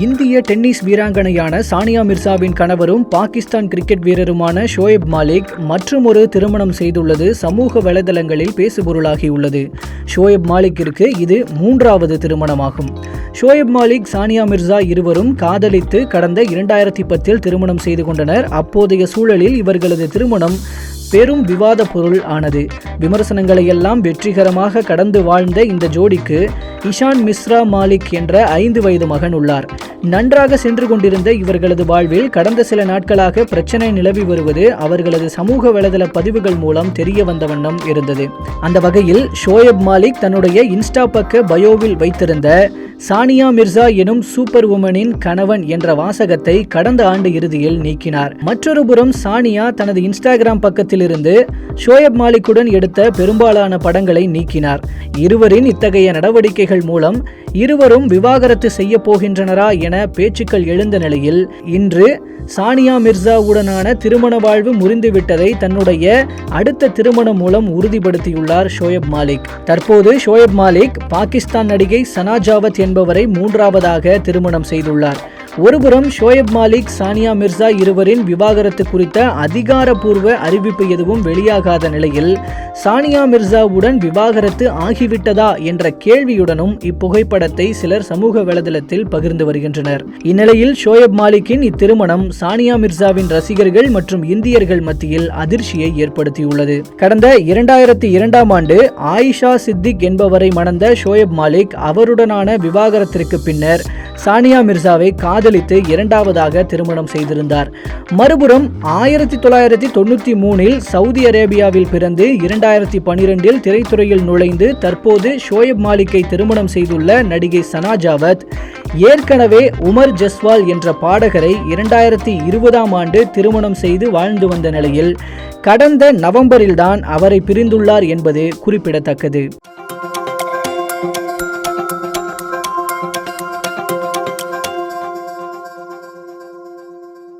இந்திய டென்னிஸ் வீராங்கனையான சானியா மிர்சாவின் கணவரும் பாகிஸ்தான் கிரிக்கெட் வீரருமான ஷோயப் மாலிக் மற்றுமொரு திருமணம் செய்துள்ளது சமூக வலைதளங்களில் பேசுபொருளாகியுள்ளது. ஷோயப் மாலிக்கிற்கு இது மூன்றாவது திருமணமாகும். ஷோயப் மாலிக் சானியா மிர்சா இருவரும் காதலித்து கடந்த இரண்டாயிரத்தி பத்தில் திருமணம் செய்து கொண்டனர். அப்போதைய சூழலில் இவர்களது திருமணம் பெரும் விவாத பொருள் ஆனது. விமர்சனங்களை எல்லாம் வெற்றிகரமாக கடந்து வாழ்ந்த இந்த ஜோடிக்கு இஷான் மிஸ்ரா மாலிக் என்ற ஐந்து வயது மகன் உள்ளார். நன்றாக சென்று கொண்டிருந்த இவர்களது வாழ்வில் கடந்த சில நாட்களாக பிரச்சனை நிலவி வருவது அவர்களது சமூக வலைதள பதிவுகள் மூலம் தெரிய வந்த வண்ணம் இருந்தது. அந்த வகையில் ஷோயப் மாலிக் தன்னுடைய இன்ஸ்டா பக்க பயோவில் வைத்திருந்த சானியா மிர்சா எனும் சூப்பர் உமனின் கணவன் என்ற வாசகத்தை கடந்த ஆண்டு இறுதியில் நீக்கினார். மற்றொரு புறம் சானியா தனது இன்ஸ்டாகிராம் பக்கத்திலிருந்து ஷோயப் மாலிக்குடன் எடுத்த பெரும்பாலான படங்களை நீக்கினார். இருவரின் இத்தகைய நடவடிக்கைகள் மூலம் இருவரும் விவாகரத்து செய்ய போகின்றனரா என பேச்சுக்கள் எழுந்த நிலையில் இன்று சானியா மிர்சாவுடனான திருமண வாழ்வு முறிந்துவிட்டதை தன்னுடைய அடுத்த திருமணம் மூலம் உறுதிப்படுத்தியுள்ளார் ஷோயப் மாலிக். தற்போது ஷோயப் மாலிக் பாகிஸ்தான் நடிகை சனா ஜாவத் என்பவரை மூன்றாவதாக திருமணம் செய்துள்ளார். ஒருபுறம் ஷோயப் மாலிக் சானியா மிர்சா இருவரின் விவாகரத்து குறித்த அதிகாரப்பூர்வ அறிவிப்பு எதுவும் வெளியாகாத நிலையில் சானியா மிர்சாவுடன் விவாகரத்து ஆகிவிட்டதா என்ற கேள்வியுடனும் இப்புகைப்படத்தை சிலர் சமூக வலைதளத்தில் பகிர்ந்து வருகின்றனர். இந்நிலையில் ஷோயப் மாலிக்கின் இத்திருமணம் சானியா மிர்சாவின் ரசிகர்கள் மற்றும் இந்தியர்கள் மத்தியில் அதிர்ச்சியை ஏற்படுத்தியுள்ளது. கடந்த இரண்டாயிரத்தி இரண்டாம் ஆண்டு ஆயிஷா சித்திக் என்பவரை மணந்த ஷோயப் மாலிக் அவருடனான விவாகரத்திற்கு பின்னர் சானியா மிர்சாவை காதலித்து இரண்டாவதாக திருமணம் செய்திருந்தார். மறுபுறம் ஆயிரத்தி தொள்ளாயிரத்தி தொண்ணூற்றி மூணில் சவுதி அரேபியாவில் பிறந்து இரண்டாயிரத்தி பனிரெண்டில் திரைத்துறையில் நுழைந்து தற்போது ஷோயப் மாலிக்கை திருமணம் செய்துள்ள நடிகை சனா ஜாவத் ஏற்கனவே உமர் ஜஸ்வால் என்ற பாடகரை இரண்டாயிரத்தி இருபதாம் ஆண்டு திருமணம் செய்து வாழ்ந்து வந்த நிலையில் கடந்த நவம்பரில்தான் அவரை பிரிந்துள்ளார் என்பது குறிப்பிடத்தக்கது.